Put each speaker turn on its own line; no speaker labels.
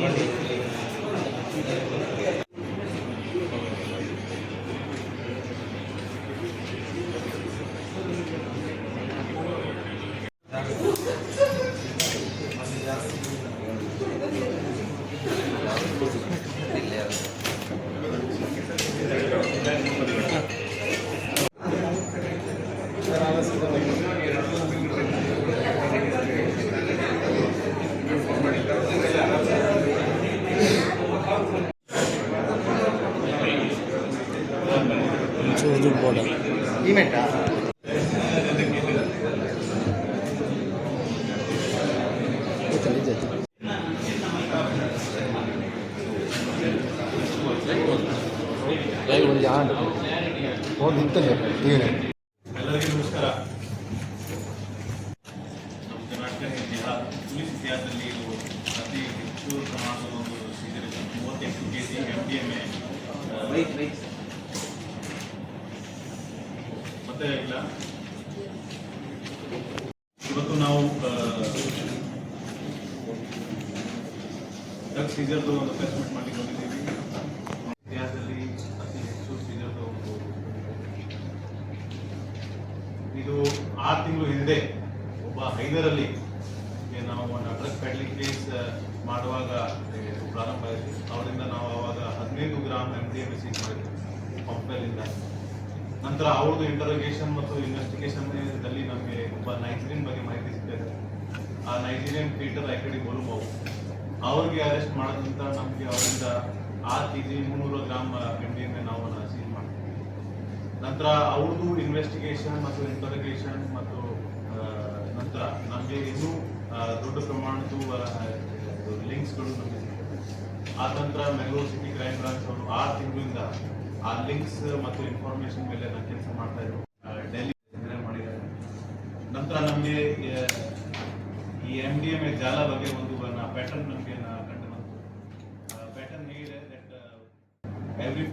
Gracias. ಚೂರು border
ಇವೆಂಟಾ
ಒಂದು and ಒಂದು ಇಂತಲೇ ಟಿವಿನೇ
ಎಲ್ಲರಿಗೂ ನಮಸ್ಕಾರ ನಮ್ಮ ಕರ್ನಾಟಕ ಇತಿಹಾಸ ಪೊಲೀಸ್ ಇತಿಹಾಸದಲ್ಲಿ ಇದು ಅತಿ ಹೆಚ್ಚು ಪ್ರಮಾಣದ ಒಂದು ಸೀಸನ್ ಮೂವತ್ತೆಂಟು K C M D M A ಇವತ್ತು ನಾವು ಡ್ರಗ್ ಸೀಸರ್ದು ಒಂದು ಅಸೆಸ್ಮೆಂಟ್ ಮಾಡಲಿಕ್ಕೆ ಬಂದಿದ್ದೀವಿ. ಅತಿ ಹೆಚ್ಚು ಸೀಸರ್ದು ಇದು ಆರು ತಿಂಗಳು ಹಿಂದೆ ಒಬ್ಬ ಹೈದರಲ್ಲಿ ನಾವು ಒಂದು ಡ್ರಗ್ ಪೆಡ್ಲಿಂಗ್ ಕೇಸ್ ಮಾಡುವಾಗ ಪ್ರಾರಂಭ ಆಯಿತು. ಅವರಿಂದ ನಾವು ಅವಾಗ ಹದಿನೈದು gram M D M seize ಮಾಡಿದ್ವಿ. ಪಂಪಲ್ಲಿಂದ ನಂತರ ಅವ್ರದ್ದು ಇಂಟರೋಗೇಷನ್ ಮತ್ತು ಇನ್ವೆಸ್ಟಿಗೇಷನ್ ನಮಗೆ ಒಬ್ಬ ನೈಜೀರಿಯನ್ ಬಗ್ಗೆ ಮಾಹಿತಿ ಸಿಗ್ತದೆ ಆ ನೈಜೀರಿಯನ್ ಪೀಟರ್ ಐಕಡಿ ಗೋಲುಬಾವು ಅವ್ರಿಗೆ ಅರೆಸ್ಟ್ ಮಾಡೋದ್ರಿಂದ ನಮಗೆ ಅವರಿಂದ ಆರು ಕೆ ಜಿ ಮುನ್ನೂರು ಗ್ರಾಮ್ ಎಂ ನಾವು ಸೀಲ್ ಮಾಡ್ತೀವಿ. ನಂತರ ಅವ್ರದ್ದು ಇನ್ವೆಸ್ಟಿಗೇಷನ್ ಮತ್ತು ಇಂಟರೋಗೇಷನ್ ಮತ್ತು ನಂತರ ನಮಗೆ ಇನ್ನೂ ದೊಡ್ಡ ಪ್ರಮಾಣದ ಲಿಂಕ್ಸ್ಗಳು ನಮಗೆ ಸಿಗ್ತದೆ. ಆ ನಂತರ ಮೆಂಗಳೂರು ಸಿಟಿ ಕ್ರೈಮ್ ಬ್ರಾಂಚ್ ಅವರು ಆರು ತಿಂಗಳಿಂದ ಆ ಲಿಂಕ್ಸ್ ಮತ್ತು ಇನ್ಫಾರ್ಮೇಶನ್ ಮೇಲೆ ನಾನು ಕೆಲಸ ಮಾಡ್ತಾ ಇದ್ರು ಡೆಲ್ಲಿ ಮಾಡಿದ್ದಾರೆ. ನಂತರ ನಮಗೆ ಈ ಎಂ ಡಿ ಎಂ ಜಾಲ ಬಗ್ಗೆ ಒಂದು ಪ್ಯಾಟರ್ನ್ ನಮಗೆ ಕಂಡು ಬಂತು. ಪ್ಯಾಟರ್ನ್ ಹೇಗಿದೆ ದಟ್ ಎವ್ರಿ